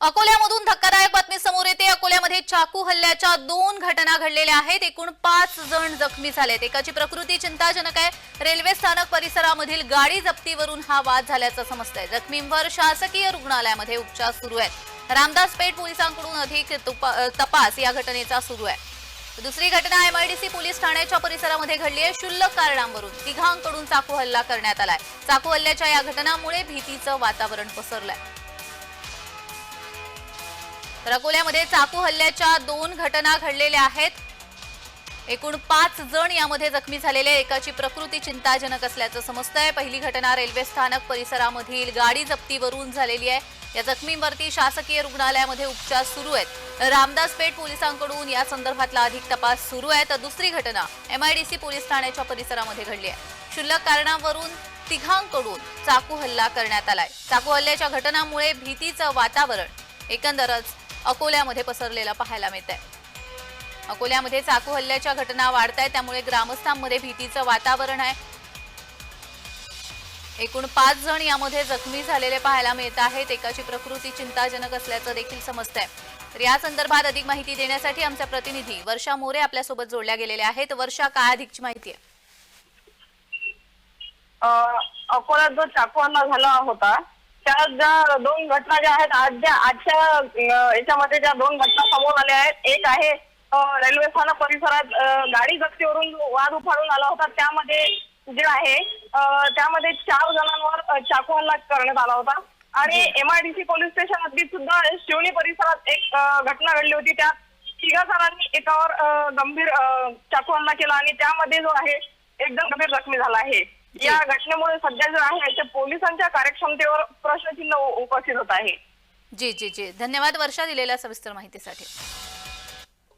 अकोल्यामधून धक्कादायक बातमी समोर येते. अकोल्यामध्ये चाकू हल्ल्याच्या दोन घटना घडलेल्या आहेत. एकूण पाच जण जखमी झालेत. एकाची प्रकृती चिंताजनक आहे. रेल्वे स्थानक परिसरामधील गाडी जप्तीवरून हा वाद झाल्याचं समजतंय. जखमींवर शासकीय रुग्णालयामध्ये उपचार सुरू आहेत. रामदास पेठ पोलिसांकडून अधिक तपास या घटनेचा सुरू आहे. दुसरी घटना एमआयडीसी पोलीस ठाण्याच्या परिसरामध्ये घडली आहे. शुल्लक कारणांवरून तिघांकडून चाकू हल्ला करण्यात आलाय. चाकू हल्ल्याच्या या घटनामुळे भीतीचं वातावरण पसरलंय. रकोल्यामध्ये चाकू हल्ल्याच्या दोन घटना घडलेल्या आहेत. एकूण पाच जण यामध्ये जखमी झालेले एकाची प्रकृती चिंताजनक असल्याचं समजतंय. पहिली घटना रेल्वे स्थानक परिसरामधील गाडी जप्तीवरून झालेली आहे. या जखमींवरती शासकीय रुग्णालयामध्ये उपचार सुरू आहेत. रामदास पेठ पोलिसांकडून या संदर्भातला अधिक तपास सुरू आहे. तर दुसरी घटना एमआयडीसी पोलीस ठाण्याच्या परिसरामध्ये घडली आहे. क्षुल्लक कारणावरून तिघांकडून चाकू हल्ला करण्यात आलाय. चाकू हल्ल्याच्या घटनामुळे भीतीचं वातावरण. एकंदरच अकोल्यामध्ये पसरलेलं पाहायला मिळत आहे अकोल्यामध्ये चाकू हल्ल्याच्या घटना वाढत आहेत त्यामुळे ग्रामस्थांमध्ये भीतीचं वातावरण आहे. एकूण पाच जण यामध्ये जखमी झालेले पाहायला मिळत आहेत. एकाची प्रकृती चिंताजनक असल्याचं देखील समजतंय. तर या संदर्भात अधिक माहिती देण्यासाठी आमच्या प्रतिनिधी वर्षा मोरे आपल्यासोबत जोडल्या गेलेल्या आहेत. वर्षा काय अधिकची माहिती आहे? अकोल्यात जो चाकू हल्ला झाला होता त्या ज्या दोन घटना ज्या आहेत आज ज्या आजच्या अं, याच्यामध्ये ज्या दोन घटना समोर आल्या आहेत एक आहे अं, रेल्वे स्थानक परिसरात अं, गाडी जप्तीवरून जो वाद उफाळून आला होता. त्यामध्ये जे आहे अं, त्यामध्ये चार जणांवर अं, चाकू हल्ला करण्यात आला होता. आणि एमआयडीसी पोलीस स्टेशन हद्दीत सुद्धा शिवणी परिसरात एक अं, घटना घडली होती. त्या तिघा जणांनी एकावर अं, गंभीर अं, चाकू हल्ला केला आणि त्यामध्ये जो आहे एकदम गंभीर जखमी झाला आहे. या घटनेमुळे सध्या जो आहे ते पोलिसांच्या कार्यक्षमतेवर प्रश्नचिन्ह उपस्थित होत आहे. जी जी जी. धन्यवाद वर्षा दिलेल्या सविस्तर माहितीसाठी.